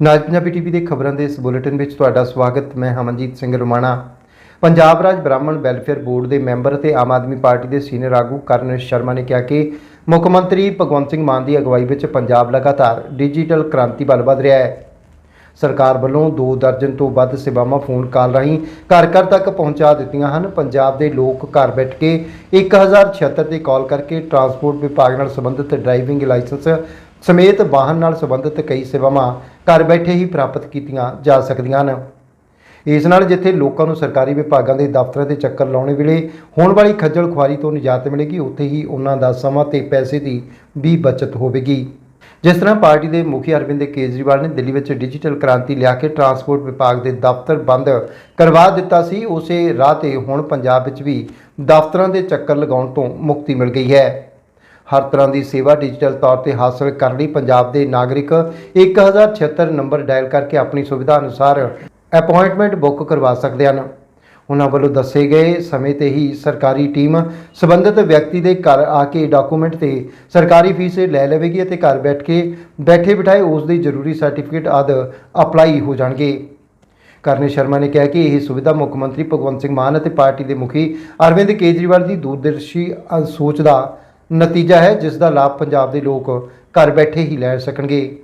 ਨਾਜ Punjabi TV ਦੇ ਖਬਰਾਂ ਦੇ ਇਸ ਬੁਲੇਟਿਨ ਵਿੱਚ ਤੁਹਾਡਾ ਸਵਾਗਤ। ਮੈਂ ਹਮਨਜੀਤ ਸਿੰਘ ਰੁਮਾਣਾ। ਪੰਜਾਬ ਰਾਜ ਬ੍ਰਾਹਮਣ ਵੈਲਫੇਅਰ ਬੋਰਡ ਦੇ ਮੈਂਬਰ ਅਤੇ ਆਮ ਆਦਮੀ ਪਾਰਟੀ ਦੇ ਸੀਨੀਅਰ ਆਗੂ ਕਰਨ ਸ਼ਰਮਾ ਨੇ ਕਿਹਾ ਕਿ ਮੁੱਖ ਮੰਤਰੀ ਭਗਵੰਤ ਸਿੰਘ ਮਾਨ ਦੀ ਅਗਵਾਈ ਵਿੱਚ ਪੰਜਾਬ ਲਗਾਤਾਰ ਡਿਜੀਟਲ ਕ੍ਰਾਂਤੀ ਵੱਲ ਵਧ ਰਿਹਾ ਹੈ। ਸਰਕਾਰ ਵੱਲੋਂ 2 ਦਰਜਨ ਤੋਂ ਵੱਧ ਸੇਵਾਵਾਂ ਫੋਨ ਕਾਲ ਰਾਹੀਂ ਘਰ ਘਰ ਤੱਕ ਪਹੁੰਚਾ ਦਿੱਤੀਆਂ ਹਨ। ਪੰਜਾਬ ਦੇ ਲੋਕ ਘਰ ਬੈਠ ਕੇ 1076 ਤੇ ਕਾਲ ਕਰਕੇ ਟਰਾਂਸਪੋਰਟ ਵਿਭਾਗ ਨਾਲ ਸੰਬੰਧਿਤ ਡਰਾਈਵਿੰਗ ਲਾਇਸੈਂਸ ਸਮੇਤ ਵਾਹਨ ਨਾਲ ਸੰਬੰਧਿਤ ਕਈ ਸੇਵਾਵਾਂ ਘਰ ਬੈਠੇ ਹੀ ਪ੍ਰਾਪਤ ਕੀਤੀਆਂ ਜਾ ਸਕਦੀਆਂ ਹਨ। ਇਸ ਨਾਲ ਜਿੱਥੇ ਲੋਕਾਂ ਨੂੰ ਸਰਕਾਰੀ ਵਿਭਾਗਾਂ ਦੇ ਦਫ਼ਤਰਾਂ ਦੇ ਚੱਕਰ ਲਾਉਣੇ ਵੇਲੇ ਹੋਣ ਵਾਲੀ ਖੱਜਲ ਖੁਆਰੀ ਤੋਂ ਨਿਜਾਤ ਮਿਲੇਗੀ, ਉੱਥੇ ਹੀ ਉਹਨਾਂ ਦਾ ਸਮਾਂ ਤੇ ਪੈਸੇ ਦੀ ਵੀ ਬਚਤ ਹੋਵੇਗੀ। ਜਿਸ ਤਰ੍ਹਾਂ ਪਾਰਟੀ ਦੇ ਮੁਖੀ ਅਰਵਿੰਦ ਕੇਜਰੀਵਾਲ ਨੇ ਦਿੱਲੀ ਵਿੱਚ ਡਿਜੀਟਲ ਕ੍ਰਾਂਤੀ ਲਿਆ ਕੇ ਟਰਾਂਸਪੋਰਟ ਵਿਭਾਗ ਦੇ ਦਫ਼ਤਰ ਬੰਦ ਕਰਵਾ ਦਿੱਤਾ ਸੀ, ਉਸੇ ਰਾਹ ਤੇ ਹੁਣ ਪੰਜਾਬ ਵਿੱਚ ਵੀ ਦਫ਼ਤਰਾਂ ਦੇ ਚੱਕਰ ਲਗਾਉਣ ਤੋਂ ਮੁਕਤੀ ਮਿਲ ਗਈ ਹੈ। ਹਰ ਤਰ੍ਹਾਂ ਦੀ ਸੇਵਾ ਡਿਜੀਟਲ ਤੌਰ ਤੇ ਹਾਸਲ ਕਰਨ ਲਈ ਪੰਜਾਬ ਦੇ ਨਾਗਰਿਕ 1076 ਨੰਬਰ ਡਾਇਲ ਕਰਕੇ ਆਪਣੀ ਸੁਵਿਧਾ ਅਨੁਸਾਰ ਅਪਾਇੰਟਮੈਂਟ ਬੁੱਕ ਕਰਵਾ ਸਕਦੇ ਹਨ। ਉਹਨਾਂ ਵੱਲੋਂ ਦੱਸੇ ਗਏ ਸਮੇਂ ਤੇ ਹੀ ਸਰਕਾਰੀ ਟੀਮ ਸਬੰਧਤ ਵਿਅਕਤੀ ਦੇ ਘਰ ਆ ਕੇ ਡਾਕੂਮੈਂਟ ਤੇ ਸਰਕਾਰੀ ਫੀਸ ਲੈ ਲਵੇਗੀ ਅਤੇ ਘਰ ਬੈਠ ਕੇ ਬੈਠੇ ਬਿਠਾਏ ਉਸ ਦੇ ਜ਼ਰੂਰੀ ਸਰਟੀਫਿਕੇਟ ਆਦ ਅਪਲਾਈ ਹੋ ਜਾਣਗੇ। ਕਰਨੇ ਸ਼ਰਮਾ ਨੇ ਕਿਹਾ ਕਿ ਇਹ ਸੁਵਿਧਾ ਮੁੱਖ ਮੰਤਰੀ ਭਗਵੰਤ ਸਿੰਘ ਮਾਨ ਅਤੇ ਪਾਰਟੀ ਦੇ ਮੁਖੀ ਅਰਵਿੰਦ ਕੇਜਰੀਵਾਲ ਦੀ ਦੂਰਦਰਸ਼ੀ ਸੋਚ ਦਾ ਨਤੀਜਾ ਹੈ ਜਿਸ ਦਾ ਲਾਭ ਪੰਜਾਬ ਦੇ ਲੋਕ ਘਰ ਬੈਠੇ ਹੀ ਲੈ ਸਕਣਗੇ।